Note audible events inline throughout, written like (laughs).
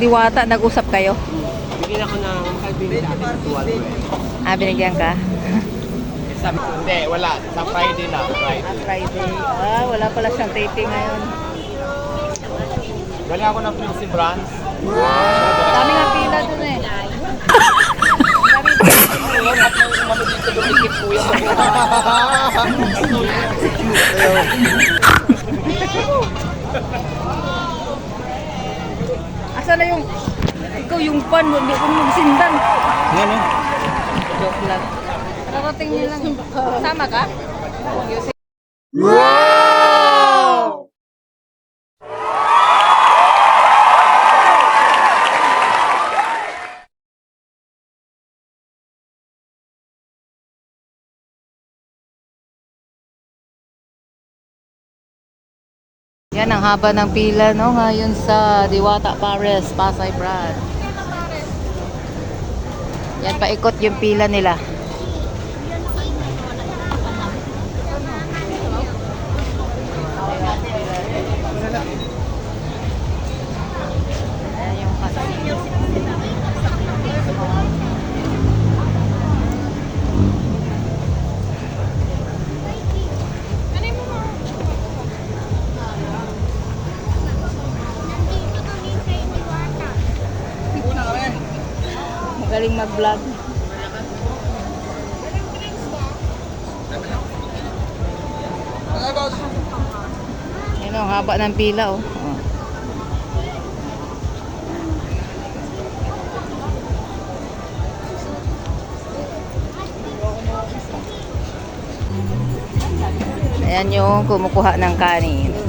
Diwata, nag-usap kayo? Bigyan ako ng kalbing dati sa tuwal ko eh. Ah, binigyan ka? Eh, Sabi ko, hindi, wala. Sa Friday na, Friday. Ah, Friday. Ah, wala pala siyang taping ngayon. Galing ako ng Prince Brands. Dami nga pila dun eh. Kami dito po yung Asa na yung... Ikaw yung pan, hindi ko magsindan. Ano? Joke lang. Nakarating niyo lang. Sama ka? Music. Yan ang haba ng pila no ngayon sa Diwata Pares, Pasay Brad. Yan paikot yung pila nila. Mag-vlog. Yan ang haba ng pila oh. oh. Ayan yung kumukuha ng kanin.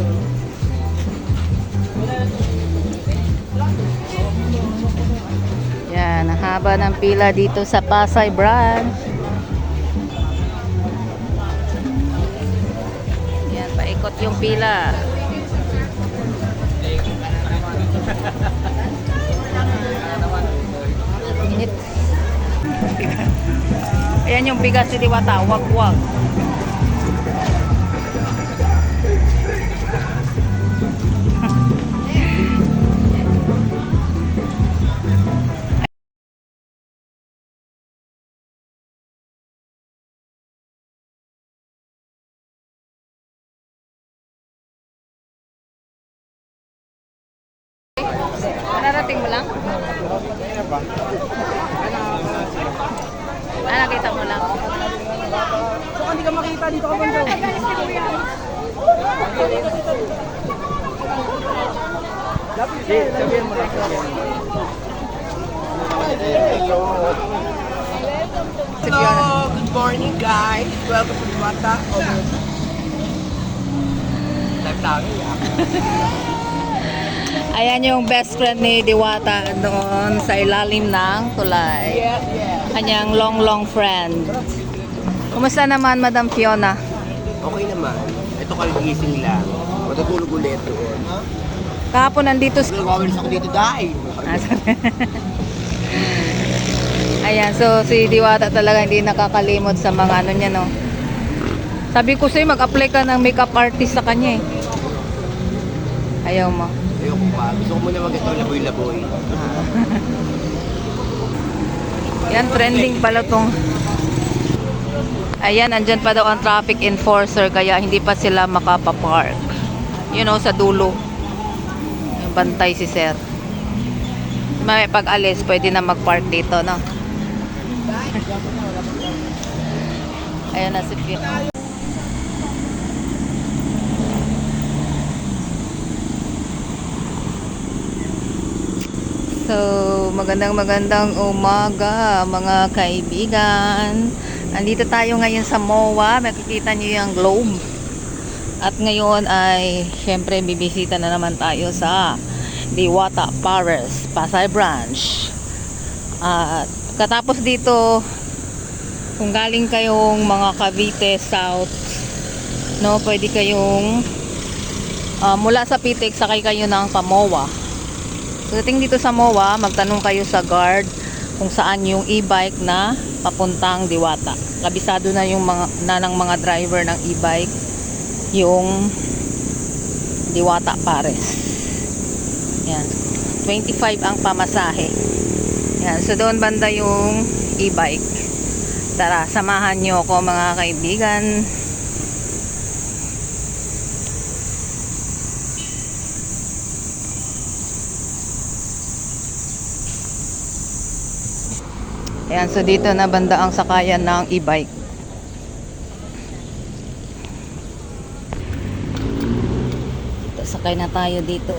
Haba ng pila dito sa Pasay branch. Yan, paikot yung pila. Ayan yung bigas si Diwata, wag-wag. So, hindi ka makita dito ka banda. Sabihin mo lang, sabihin mo. Hello, good morning guys. Welcome to Mata. (laughs) Ayan yung best friend ni Diwata doon sa ilalim ng tulay. Kanyang long, long friend. Kumusta naman, Madam Fiona? Okay naman. Ito kaligising lang. Matutulog ulit doon. Kahapon nandito si... Nag-awalis ako dito dahil. Ah. (laughs) Ayan, so si Diwata talaga hindi nakakalimot sa mga ano niya, no? Sabi ko sa'yo, mag-apply ka ng makeup artist sa kanya, eh. Ayaw mo. Ayoko pa. Gusto ko muna mag-ito laboy-laboy. (laughs) Yan, trending pala tong... Ayan, andyan pa daw ang traffic enforcer kaya hindi pa sila makapapark. You know, sa dulo. Yung bantay si sir. May pag alis, pwede na mag-park dito, no? (laughs) Ayan na si Pio. So, magandang magandang umaga mga kaibigan. Andito tayo ngayon sa MOA. Makikita niyo yung globe. At ngayon ay syempre bibisita na naman tayo sa Diwata Paris, Pasay Branch. At katapos dito, kung galing kayong mga Cavite South, no, pwede kayong ah, mula sa Pitex sakay kayo ng Pamoa. Pagdating dito sa MOA, magtanong kayo sa guard kung saan yung e-bike na papuntang Diwata. Kabisado na yung mga na ng mga driver ng e-bike yung Diwata Pares. Yan. 25 ang pamasahe. Yan. So, doon banda yung e-bike. Tara, samahan nyo ako mga kaibigan. Ayan, so dito na banda ang sakayan ng e-bike. Sakay na tayo dito.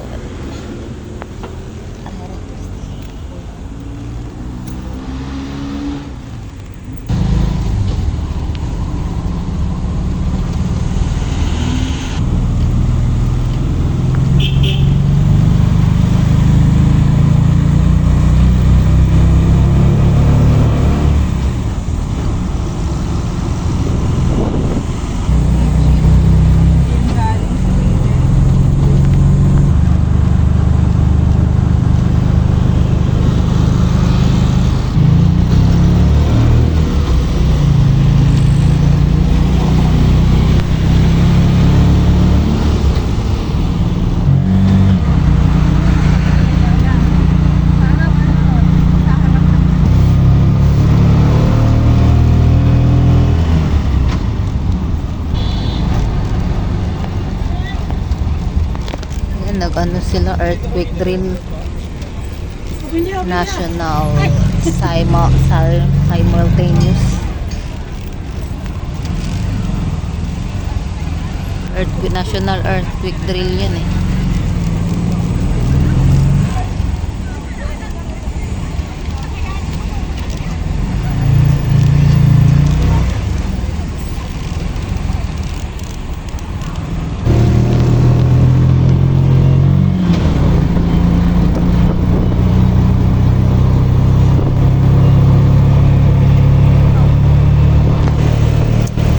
Ayan, nag-ano sila, earthquake drill. National simo, sil, simultaneous. Earthquake, national earthquake drill yan eh.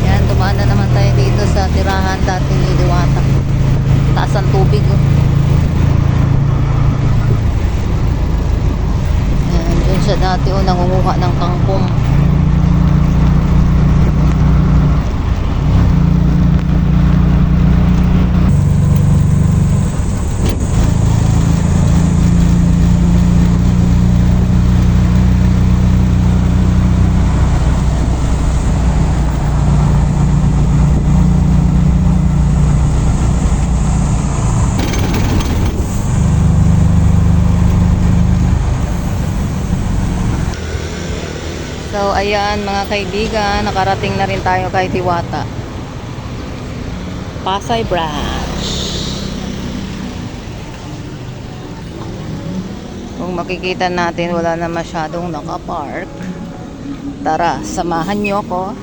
Yan, dumaan na naman tayo dito sa tirahan dati ni Diwata. Taas ang tubig. Oh. Yan, dun siya dati oh, nangunguha ng kangkong. So, ayan mga kaibigan, nakarating na rin tayo kay Diwata. Pasay Branch. Kung makikita natin, wala na masyadong nakapark. Tara, samahan niyo ako.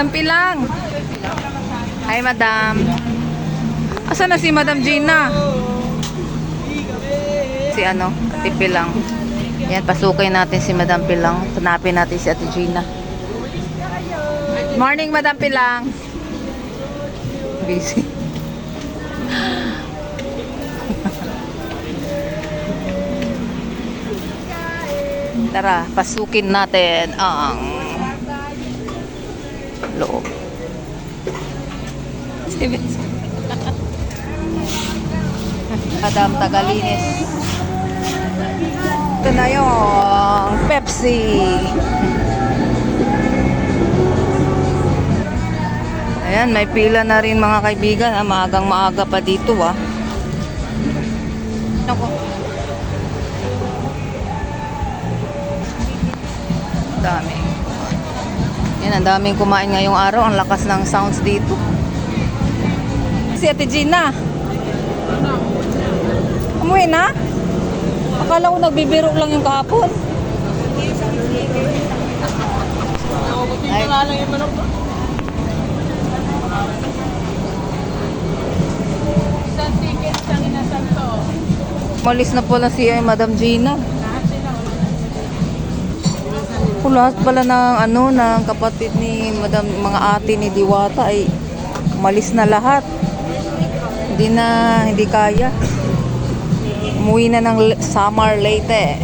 Madam Pilang. Hi, Madam. Asa na si Madam Gina? Si ano? Ate Pilang. Yan, pasukin natin si Madam Pilang. Tanapin natin si Ate Gina. Morning, Madam Pilang. Busy. (laughs) Tara, pasukin natin ang loob. Madam Tagalinis. Ito na yung Pepsi. Ayan, may pila na rin mga kaibigan. Ah, maagang maaga pa dito ah. Ako. Dami. Yan, ang daming kumain ngayong araw. Ang lakas ng sounds dito. Si Ate Gina. Umuwi na? Akala ko nagbibiro lang yung kahapon. Ay. Malis na pala si Madam Gina. O, lahat pala ng ano ng kapatid ni Madam mga ate ni Diwata ay malis na lahat. Hindi na, hindi kaya. Umuwi na ng summer late eh.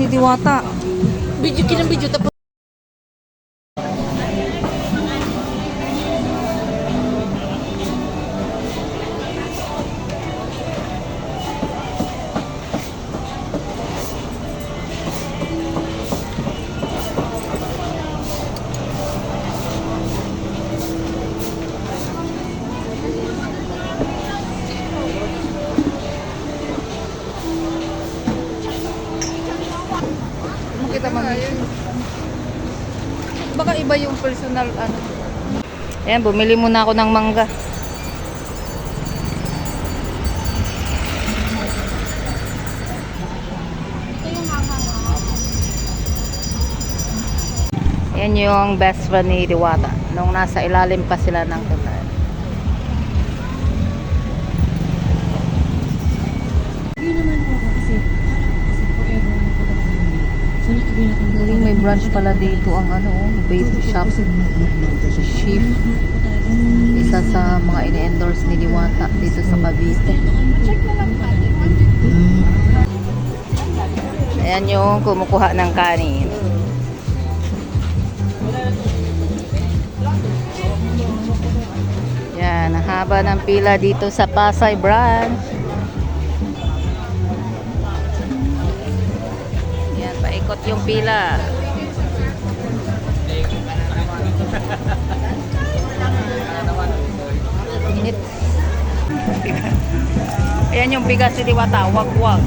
Ni Diwata. Video, kinang video tapos. Iba yung personal ano. Ayan, bumili muna ako ng mangga. Yan yung best friend ni Diwata. Nung nasa ilalim pa sila ng tunnel. Branch pala dito ang ano, oh, vape shop. Chief. Isa sa mga ini-endorse ni Diwata dito sa Cavite. Ayan yung kumukuha ng kanin. Yan, ang haba ng pila dito sa Pasay branch. Yan, paikot yung pila. Init. Ayan yung bigas ni Diwata, wag-wag.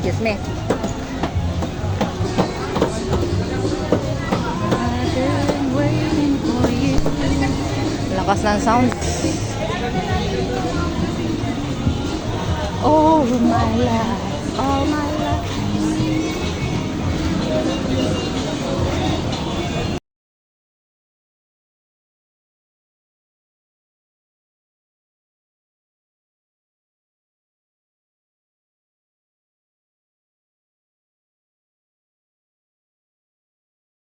Diyos me. Lakas ng sound. All my life, all my life.